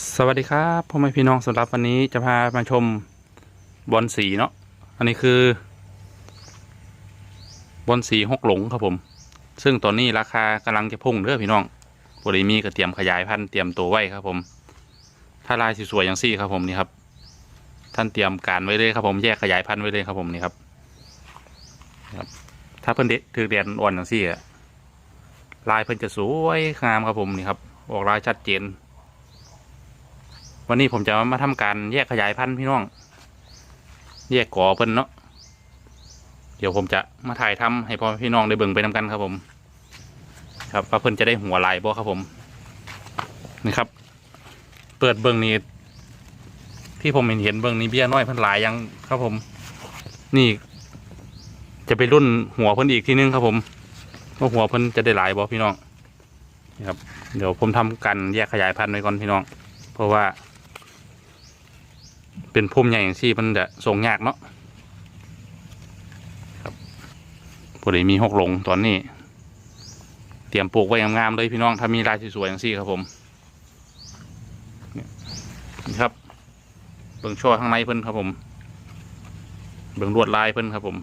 สวัสดีครับพ่อแม่พี่น้องสำหรับวันนี้จะพามาชมบอลสีเนาะอันนี้คือบอลสีหกหลงครับผม ซึ่งตอนนี้ราคากำลังจะพุ่งเด้อพี่น้องบริมีก็เตรียมขยายพันธุ์เตรียมตัวไว้ครับผม ถ้าลายสวยๆอย่างซี่ครับผมนี่ครับ ท่านเตรียมการไว้เลยครับผมแยกขยายพันธุ์ไว้เลยครับผมนี่ครับครับ ถ้าเพิ่นเด็ดถือแดนอ่อนอย่างซี่อะลายเพิ่นจะสวยงามครับผมนี่ครับออกลายชัดเจน วันนี้ผมจะมาทำการแยกขยายพันธุ์พี่น้อง แยกก่อเพิ่นเนาะเดี๋ยวผมจะมาถ่ายทำให้พ่อพี่น้องได้เบิ่งไปนำกันครับผม ครับว่าเพิ่นจะได้หัวลายบ่ครับผมนี่ครับ เปิดเบิ่งนี่ที่ผมเห็นเห็นเบิ่งนี่เบี้ยน้อยเพิ่นหลายยังครับผม นี่ จะไปรุ่นหัวเพิ่นอีกทีนึงครับผมว่าหัวเพิ่นจะได้หลายบ่พี่น้องนะครับ เดี๋ยวผมทำการแยกขยายพันธุ์ไว้ก่อนพี่น้อง เพราะว่า เป็นพุ่มใหญ่อย่างที่มันจะส่งยากเนาะครับพอดีมีหกหลงตอนนี้ เตรียมปลูกไว้งามๆเลยพี่น้องถ้ามีลายสวยๆอย่างที่ครับผมนี่ครับเบิ่งช่อข้างในเพิ่นครับผม เบิ่งลวดลายเพิ่นครับผม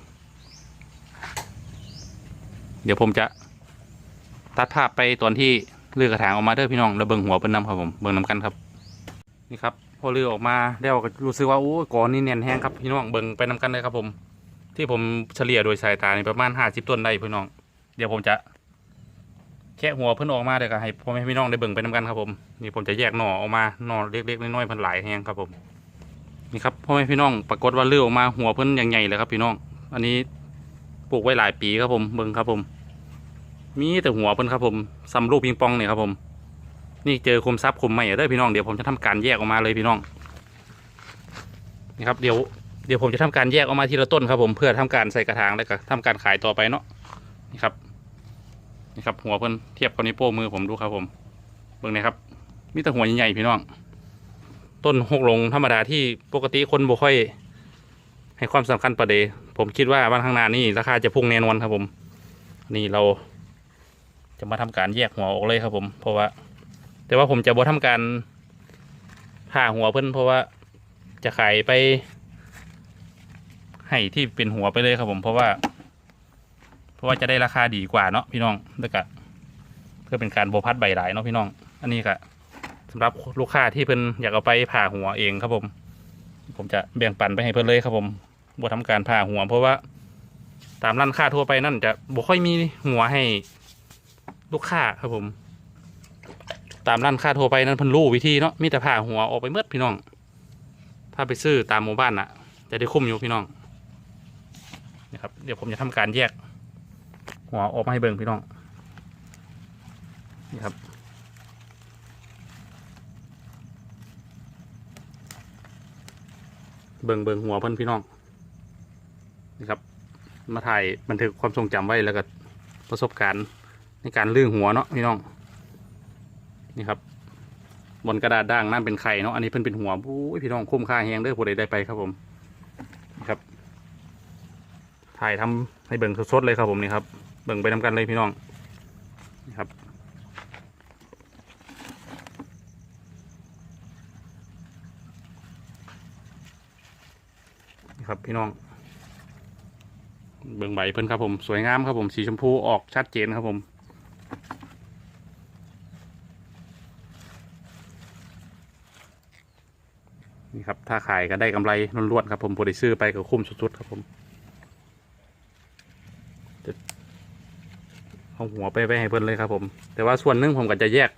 เดี๋ยวผมจะตัดภาพไปตอนที่เลือกกระถางออกมาเด้อพี่น้องแล้วเบิ่งหัวเพิ่นนำครับผม เบิ่งนำกันครับ นี่ครับ พอเรือออกมาแล้วก็รู้สึกว่าโอ้ก่อนนี่แน่นแห้งครับพี่น้องเบิ่งไปนำกันเลยครับผม ที่ผมเฉลี่ยโดยสายตานี่ประมาณห้าสิบต้นได้พี่น้อง เดี๋ยวผมจะแคะหัวเพิ่นออกมาเดี๋ยวก็ให้พ่อแม่พี่น้องได้เบิ่งไปนำกันครับผมนี่ผมจะแยกหน่อออกมาหน่อเล็กๆน้อยๆเพิ่นหลายแห้งครับผมนี่ครับพ่อแม่พี่น้องปรากฏว่าเรือออกมาหัวเพิ่นอย่างใหญ่เลยครับพี่น้อง อันนี้ปลูกไว้หลายปีครับผมเบิ่งครับผม มีแต่หัวเพิ่นครับผมซ้ำลูกปิงปองเนี่ยครับผม นี่เจอคมซับคมใหม่เด้อพี่น้องเดี๋ยวผมจะทำการแยกออกมาเลยพี่น้องนี่ครับเดี๋ยวเดี๋ยวผมจะทำการแยกออกมาทีละต้นครับผมเพื่อทำการใส่กระถางแล้วก็ทำการขายต่อไปเนาะนี่ครับนี่ครับ หัวเพิ่นเทียบกับนิ้วโป้มือผมดูครับผมเบิ่งหนะครับมีแต่หัวใหญ่ๆพี่น้อง ต้นหกหลงธรรมดาที่ปกติคนบ่ค่อย ให้ความสำคัญประเดผมคิดว่าวันข้างหน้านี่ราคาจะพุ่งแน่นอนครับผม นี่เราจะมาทำการแยกหัวออกเลยครับผมเพราะว่า แต่ว่าผมจะบ่ทำการผ่าหัวเพิ่อนเพราะว่าจะขายไป ให้ที่เป็นหัวไปเลยครับผมเพราะว่า เพราะว่าจะได้ราคาดีกว่าเนาะพี่น้องแล้วก็เพื่อเป็นการโบพัดใบหลายเนาะพี่น้อง อันนี้ก็สำหรับลูกค้าที่เพิ่นอยากเอาไปผ่าหัวเองครับผม ผมจะแบ่งปันไปให้เพิ่นเลยครับผมบ่ทำการผ่าหัว เพราะว่าตามร้านค้าทั่วไปนั่นจะบ่ค่อยมีหัวให้ลูกค้าครับผม ตามร้านค้าทั่วไปนั้นเพิ่นรู้วิธีเนาะมีแต่ผ่าหัวออกไปเมื่อพี่น้อง ถ้าไปซื้อตามหมู่บ้านน่ะจะได้คุ้มอยู่พี่น้องนะครับเดี๋ยวผมจะทำการแยก หัวออกมาให้เบิ่งพี่น้องนี่ครับเบิ่งเบิ่งหัวเพิ่นพี่น้องนี่ครับ มาถ่ายบันทึกความทรงจำไว้แล้วก็ประสบการณ์ในการลื่นหัวเนาะพี่น้อง นี่ครับบนกระดาษด่างนั่นเป็นไข่เนาะอันนี้เพิ่นเป็นหัวบู้ยพี่น้องคุ้มค่าแฮงเด้อผู้ใดได้ไปครับผมนะครับถ่ายทำให้เบิ่งสดๆเลยครับผมนี่ครับ เบิ่งไปนำกันเลยพี่น้องนี่ครับนี่ครับพี่น้อง เบิ่งใบเพิ่นครับผมสวยงามครับผมสีชมพูออกชัดเจนครับผม ครับ ถ้าขายก็ได้กำไรล้วนๆครับผมบริซื้อไปก็คุ้มสุดๆครับผมจะเอาหัวไปไว้ให้เพิ่อนเลยครับผม แต่ว่าส่วนนึงผมก็จะแยก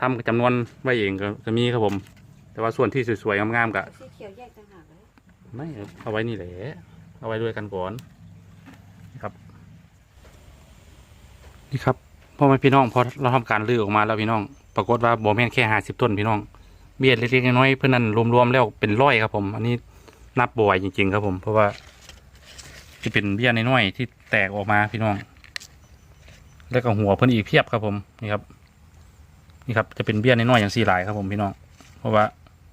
ทำจำนวนไว้เองก็มีครับผม แต่ว่าส่วนที่สวยๆงามๆก็สีเขียวแยกต่างหากเลยไม่เอาไว้นี่แหละเอาไว้ด้วยกันก่อนนี่ครับ นี่ครับพ่อแม่พี่น้องพอเราทำการลื้อออกมาแล้วพี่น้อง ปรากฏว่าโบแมนแค่ห้าสิบต้นพี่น้อง เบี้ยเล็กๆน้อยๆเพื่อนนั้นรวมๆแล้วเป็นร้อยครับผม อันนี้นับบ่อยจริง ๆ ครับผม เพราะว่าจะเป็นเบี้ยน้อยๆที่แตกออกมาพี่น้อง แล้วก็หัวเพิ่นอีกเพียบครับผมนี่ครับ นี่ครับจะเป็นเบี้ยน้อยๆอย่างสี่หลายครับผมพี่น้อง เพราะว่า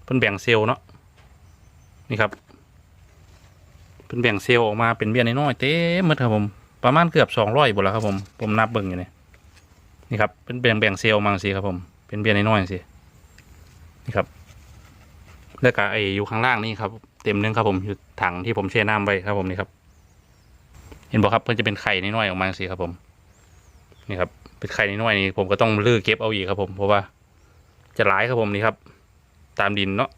เพิ่นแบ่งเซลล์เนาะนี่ครับเพิ่นแบ่งเซลล์ออกมาเป็นเบี้ยน้อยๆเต็มหมดครับผมประมาณเกือบสองร้อยบุแล้วครับผมผมนับเบิ่งอยู่เนี่ยนี่ครับเป็นแบ่งแบ่งเซลล์มาสิครับผมเป็นเบี้ยน้อยๆสิ นี่ครับ แล้วก็ไออยู่ข้างล่างนี่ครับ เต็มนึงครับผมอยู่ถังที่ผมแช่น้ำไว้ครับผมนี่ครับ เห็นบอกครับเพื่อนจะเป็นไข่น้อยๆออกมาสิครับผม นี่ครับ เป็นไข่น้อยๆนี่ผมก็ต้องลื้อเก็บเอาอีกครับผมเพราะว่าจะหลายครับผมนี่ครับ ตามดินเนาะ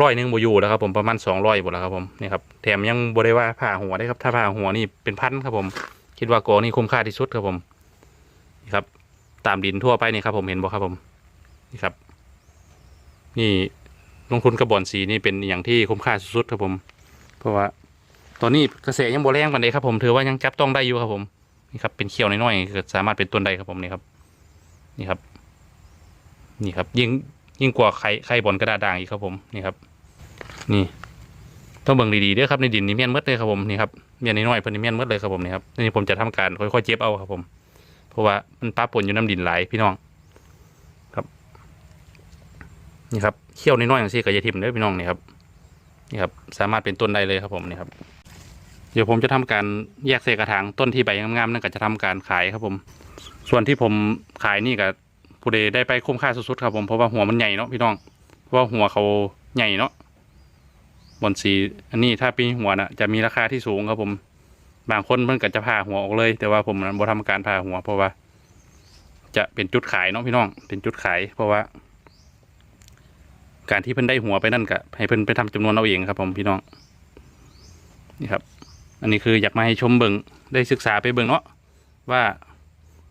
ร้อยหนึ่งบอยู่แล้วครับผมประมาณสองร้อยหมดแล้วครับผมนี่ครับแถมยังบริว่าผ่าหัวได้ครับถ้าผ่าหัวนี่เป็นพันครับผม คิดว่ากอนี่คุ้มค่าที่สุดครับผมนี่ครับ ตามดินทั่วไปนี่ครับผมเห็นบ่ครับผมนี่ครับ นี่ลงทุนกระบอนสีนี่เป็นอย่างที่คุ้มค่าสุดๆครับผม เพราะว่าตอนนี้เกษตรยังโบแรงปันใดครับผมถือว่ายังจับต้องได้อยู่ครับผมนี่ครับเป็นเขียวน้อยๆก็สามารถเป็นต้นได้ครับผมนี่ครับ นี่ครับ นี่ครับ ยิ่งยิ่งกว่าไข่ไข่บอลกระดาษด่างอีกครับผมนี่ครับ นี่ต้องเบิ่งดีๆด้วยครับในดินนี่เมียนมืดเลยครับผมนี่ครับเมียนน้อยๆเพิ่นนี่เมียนมืดเลยครับผมนี่ครับนี่ผมจะทำการค่อยๆเจ็บเอาครับผม เพราะว่ามันป้าปนอยู่น้ำดินหลายพี่น้อง ครับ นี่ครับเขี้ยวน้อยๆอย่างซี่ก็จะทิ่มเด้อพี่น้องนี่ครับนี่ครับสามารถเป็นต้นได้เลยครับผมนี่ครับเดี๋ยวผมจะทำการแยกเศษกระถางต้นที่ใบงามๆนั่นก็จะทำการขายครับผม ส่วนที่ผมขายนี่ก็ผู้ใดได้ไปคุ้มค่าสุดๆครับผมเพราะว่าหัวมันใหญ่เนาะพี่น้องเพราะว่าหัวเขาใหญ่เนาะบอนสีอันนี้ถ้าปีหัวน่ะจะมีราคาที่สูงครับผม บางคนเพิ่นก็จะผ่าหัวออกเลย แต่ว่าผมนั้นบ่ทำการผ่าหัวเพราะว่า จะเป็นจุดขายเนาะพี่น้องเป็นจุดขายเพราะว่า การที่เพิ่นได้หัวไปนั่นก็ให้เพิ่นไปทำจำนวนเอาเองครับ ผมพี่น้องนี่ครับ อันนี้คืออยากมาให้ชมเบิงได้ศึกษาไปเบิงเนาะว่า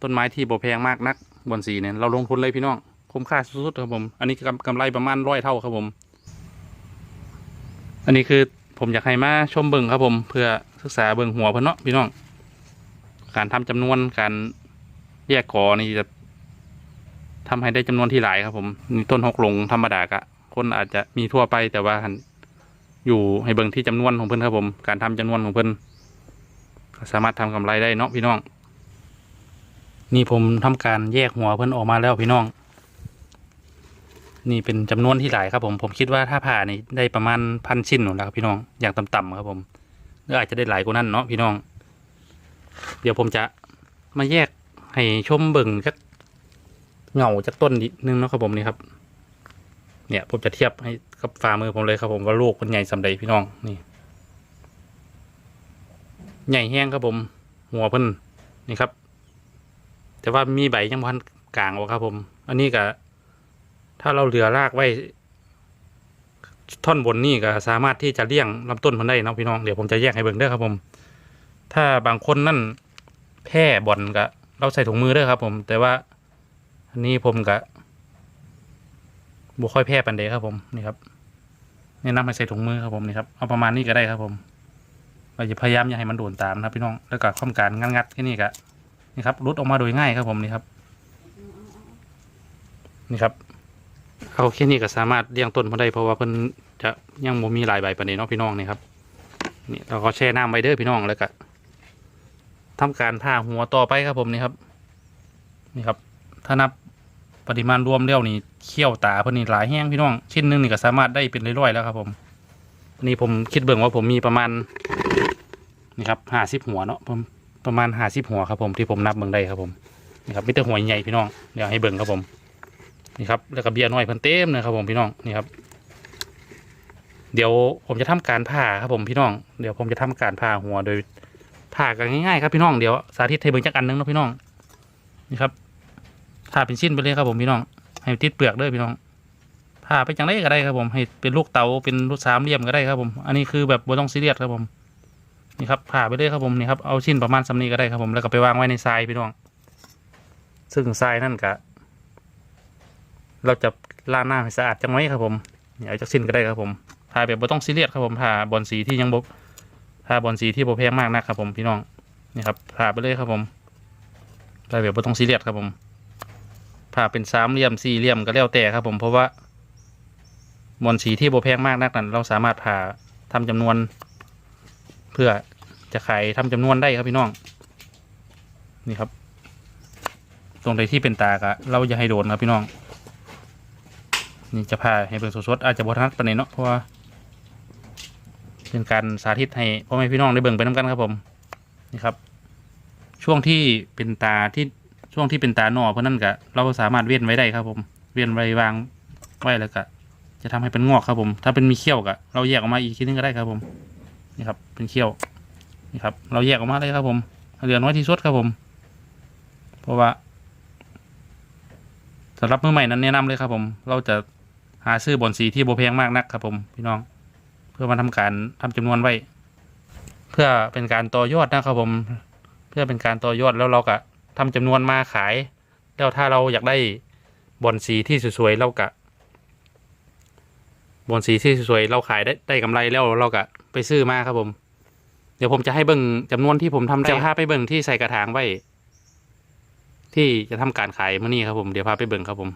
ต้นไม้ที่โบแพงมากนักบอนสีเนี่ยเราลงทุนเลยพี่น้องคุ้มค่าสุดๆครับผมอันนี้กำกำไรประมาณร้อยเท่าครับผม อันนี้คือผมอยากให้มาชมเบิงครับผมเพื่อศึกษาเบิงหัวเพิ่นเนาะพี่น้อง การทำจำนวนการแยกกอนี่จะทำให้ได้จำนวนที่หลายครับผมนี่ต้นหกลงธรรมดากะ คนอาจจะมีทั่วไปแต่ว่าอยู่ให้เบิงที่จำนวนของเพิ่นครับผม การทำจำนวนของเพิ่นสามารถทำกำไรได้เนาะพี่น้อง นี่ผมทำการแยกหัวเพิ่นออกมาแล้วพี่น้อง นี่เป็นจำนวนที่หลายครับผม ผมคิดว่าถ้าผ่านี่ได้ประมาณพันชิ้นหนูแล้วครับพี่น้องอย่างต่ำๆครับผมหรืออาจจะได้หลายกว่านั้นเนาะพี่น้อง เดี๋ยวผมจะมาแยกให้ชมเบิ่งจักเหงาจากต้นนิดนึงเนาะครับผมนี่ครับ เนี่ยผมจะเทียบให้กับฝ่ามือผมเลยครับผมว่าลูกมันใหญ่สำใดพี่น้องนี่ใหญ่แห้งครับผม หัวเพิ่นนี่ครับ แต่ว่ามีใบยังพันกลางออกครับผม อันนี้ก็ถ้าเราเหลือรากไว้ ท่อนบนนี่ก็สามารถที่จะเลี้ยงลำต้นมันได้นะพี่น้องเดี๋ยวผมจะแยกให้เบิ่งเด้ครับผม ถ้าบางคนนั่นแพร่บ่อนก็เราใส่ถุงมือเด้ครับผม แต่ว่าอันนี้ผมก็ บุค่อยแพร่ปันเดครับผมนี่ครับแนะนำให้ใส่ถุงมือครับผมนี่ครับเอาประมาณนี้ก็ได้ครับผมเราจะพยายามอย่าให้มันโดนตามนะครับพี่น้องแล้วก็ข้อมการงัดๆแค่นี้ก็นี่ครับรุดออกมาโดยง่ายครับผมนี่ครับ นี่ครับเอาแค่นี้ก็สามารถเลี้ยงต้นมาได้เพราะว่าเพิ่นจะยังบ่มีหลายใบปานนี้เนาะพี่น้องนี่ครับนี่เราก็แช่น้ำไว้เด้อพี่น้องแล้วก็ทำการผ่าหัวต่อไปครับผมนี่ครับ นี่ครับ ถ้านับ ปริมาณรวมแล้วนี่เขี้ยวตาเพิ่นนี่หลายแห้งพี่น้องชิ้นหนึงนี่ก็สามารถได้เป็นร้อยๆแล้วครับผมนนี้ผมคิดเบิ่งว่าผมมีประมาณนี่ครับห้าสิบหัวเนาะผมประมาณห้าสิบหัวครับผมที่ผมนับเบิ่งได้ครับผมนี่ครับมีแต่หัวใหญ่พี่น้องเดี๋ยวให้เบิ่งครับผมนี่ครับแล้วก็เบียร์น้อยเพิ่นเต็มเลยครับผมพี่น้องนี่ครับ เดี๋ยวผมจะทำการผ่าครับผมพี่น้องเดี๋ยวผมจะทำการผ่าหัวโดยผ่ากันง่ายๆครับพี่น้องเดี๋ยวสาธิตให้เบิ่งจักอันหนึงเนาะพี่น้องนี่ครับ ผ่าเป็นชิ้นไปเลยครับผมพี่น้อง ให้ติดเปลือกเด้อพี่น้องผ่าไปจังไรก็ได้ครับผม ให้เป็นลูกเต๋าเป็นลูกสามเหลี่ยมก็ได้ครับผม อันนี้คือแบบบ่ต้องซีเรียสครับผมนี่ครับผ่าไปเลยครับผมนี่ครับเอาชิ้นประมาณสำนีก็ได้ครับผมแล้วก็ไปวางไว้ในทรายพี่น้อง ซึ่งทรายนั่นก็เราจะล้างหน้าให้สะอาดจังไว้ครับผมเนี่ยเอาจากสิ้นก็ได้ครับผมทาแบบบ่ต้องซีเรียสครับผมทาบอลสีที่ยังบบทาบอลสีที่บ่แพงมากนะครับผมพี่น้องนี่ครับทาไปเลยครับผมทาแบบบ่ต้องซีเรียสครับผม ทาเป็นสามเหลี่ยมสี่เหลี่ยมก็แล้วแต่ครับ ผมเพราะว่าบอลสีที่โบแพงมากนักนั้นเราสามารถผ่าทำจำนวน เพื่อจะขายทำจำนวนได้ครับพี่น้องนี่ครับ ตรงใดที่เป็นตากะเราอย่าให้โดนครับพี่น้อง นี่จะพาให้เบิ่งสดๆอาจจะบ่ทันปานนี้เนาะเพราะว่าเป็นการสาธิตให้พ่อแม่พี่น้องได้เบิ่งไปน้กันครับผมนี่ครับ ช่วงที่เป็นตาที่ ช่วงที่เป็นตาหนอเพราะนั่นก็เราสามารถเว้นไว้ได้ครับ ผม เว้นไว้วางไว้แล้วก็จะทำให้เป็นงอกครับผม ถ้าเป็นมีเขี้ยวก็เราแยกออกมาอีกทีนึงก็ได้ครับผมนี่ครับ เป็นเขี้ยวนี่ครับ เราแยกออกมาเลยครับ ผมเหลือน้อยที่สุดครับผม เพราะว่าสำหรับมือใหม่นั้นแนะนำเลยครับ ผม เราจะหาซื้อบอนสีที่โบแพงมากนักครับ ผมพี่น้อง เพื่อมาทำการทำจำนวนไว้ เพื่อเป็นการต่อยอดนะครับผม เพื่อเป็นการต่อยอดแล้วเราก็ ทำจำนวนมาขาย แล้วถ้าเราอยากได้บอนสีที่สวยๆเราก็บอนสีที่สวยๆเราขายได้ได้กำไรแล้วเราก็ไปซื้อมาครับผม เดี๋ยวผมจะให้เบิ่งจำนวนที่ผมทำได้จะพาไปเบิ่งที่ใส่กระถางไว้ที่จะทำการขายมื่อนี้ครับผมเดี๋ยวพาไปเบิ่งครับผม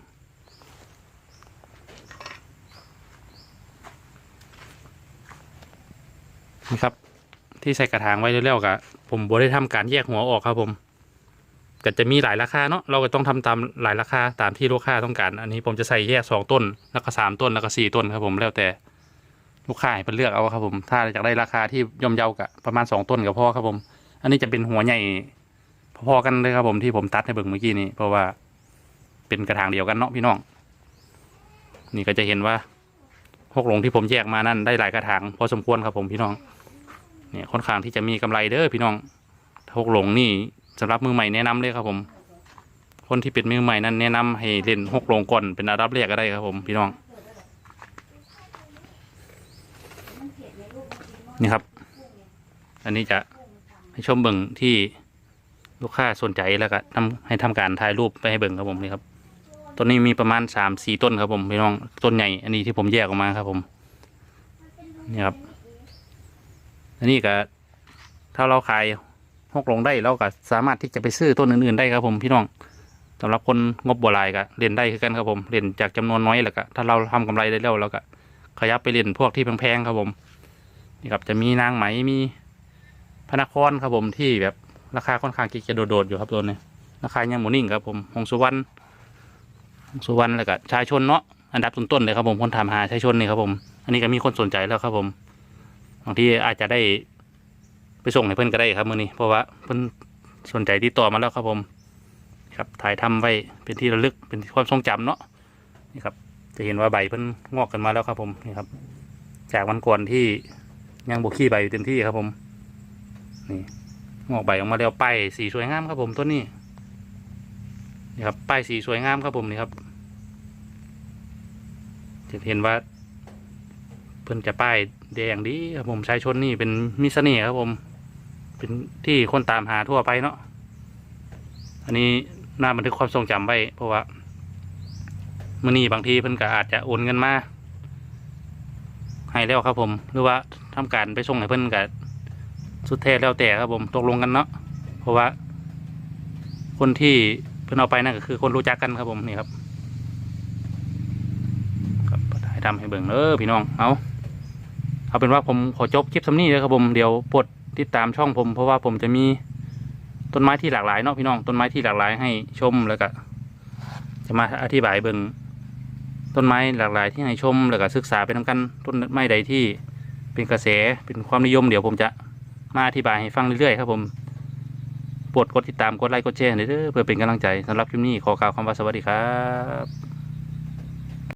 นี่ครับ ที่ใส่กระถางไว้เร็วๆกะผมบได้ทำการแยกหัวออกครับผม ก็จะมีหลายราคาเนาะเราก็ต้องทำตามหลายราคาตามที่ลูกค้าต้องการ อันนี้ผมจะใส่แยกสองต้น แล้วก็สามต้นแล้วก็สี่ต้นครับผมแล้วแต่ลูกค้าให้เป็นเลือกเอาครับผม ถ้าอยากได้ราคาที่ย่อมเยาวกะประมาณสองต้นก็พอครับผม อันนี้จะเป็นหัวใหญ่พอๆกันเลยครับผมที่ผมตัดให้เบิ่งเมื่อกี้นี้เพราะว่าเป็นกระถางเดียวกันเนาะพี่น้อง นี่ก็จะเห็นว่าหกหลงที่ผมแยกมานั่นได้หลายกระถางพอสมควรครับผมพี่น้องเนี่ยค่อนข้างที่จะมีกำไรเด้อพี่น้องหกหลงนี่ สำหรับมือใหม่แนะนำเลยครับผม คนที่เป็นมือใหม่นั้นแนะนำให้เล่นหกลงก่อนเป็นอันดับแรกก็ได้ครับผมพี่น้อง นี่ครับ อันนี้จะให้ชมเบิ่งที่ลูกค้าสนใจแล้วก็ทำให้ทำการถ่ายรูปไปให้เบิ่งครับผมนี่ครับต้นนี้มีประมาณสามสี่ต้นครับผมพี่น้องต้นใหญ่อันนี้ที่ผมแยกออกมาครับผมนี่ครับอันนี้ก็ถ้าเราขาย หกลงได้เราก็สามารถที่จะไปซื้อต้นอื่นๆได้ครับผมพี่น้องสำหรับคนงบบัวลายก็เล่นได้คือกันครับผมเล่นจากจำนวนน้อยแล้วก็ถ้าเราทำกำไรได้แล้วเราก็ขยับไปเล่นพวกที่แพงๆครับผมนี่ครับจะมีนางไหมมีพนักคอนครับผมที่แบบราคาค่อนข้างกิจะโดดๆอยู่ครับตัวนี้ราคายังหมูนิ่งครับผมหงสุวรรณหงสุวรรณแล้วก็ชายชนเนาะอันดับต้นๆเลยครับผมคนทำหาชายชนนี่ครับผม อันนี้ก็มีคนสนใจแล้วครับผมบางทีอาจจะได้ ไปส่งให้เพื่อนก็ได้ครับมือนี้เพราะว่าเพื่อนสนใจติดต่อมาแล้วครับผม ครับถ่ายทำไว้เป็นที่ระลึกเป็นความทรงจำเนาะนี่ครับ จะเห็นว่าใบเพิ่นงอกกันมาแล้วครับผมนี่ครับ จากวันก่อนที่ยังบกขี้ใบอยู่เต็มที่ครับผม นี่งอกใบออกมาแล้วป้ายสีสวยงามครับผมต้นนี้นี่ครับป้ายสีสวยงามครับผมนี่ครับจะเห็นว่า เพิ่นจะป้ายแดงดีครับผมชายชนนี่เป็นมิสเน่ครับผม เป็นที่คนตามหาทั่วไปเนาะอันนี้น่าบันทึกความทรงจำไว้ เพราะว่ามื่อนี้บางทีเพิ่นก็อาจจะโอนเงินมาให้แล้วครับผม หรือว่าทำการไปส่งให้เพิ่นก็สุดแท้แล้วแต่ครับผมตกลงกันเนาะเพราะว่า คนที่เพิ่นเอาไปนั่นก็คือคนรู้จักกันครับผมนี่ครับครับถ่ายทำให้เบิ่งเออพี่น้องเอาเอาเป็นว่าผมขอจบคลิปสำนี้เลยครับผมเดี๋ยวปลด ติดตามช่องผม เพราะว่าผมจะมีต้นไม้ที่หลากหลายเนาะพี่น้องต้นไม้ที่หลากหลายให้ชมแล้วก็จะมาอธิบายเบิ่งต้นไม้หลากหลายที่ให้ชมแล้วก็ศึกษาไปทำกันต้นไม้ใดที่เป็นกระแสเป็นความนิยมเดี๋ยวผมจะมาอธิบายให้ฟังเรื่อยๆครับผมโปรดกดติดตามกดไลค์กดแชร์หน่อยเด้อเพื่อเป็นกำลังใจสำหรับคลิปนี้ขอกล่าวคำว่าสวัสดีครับ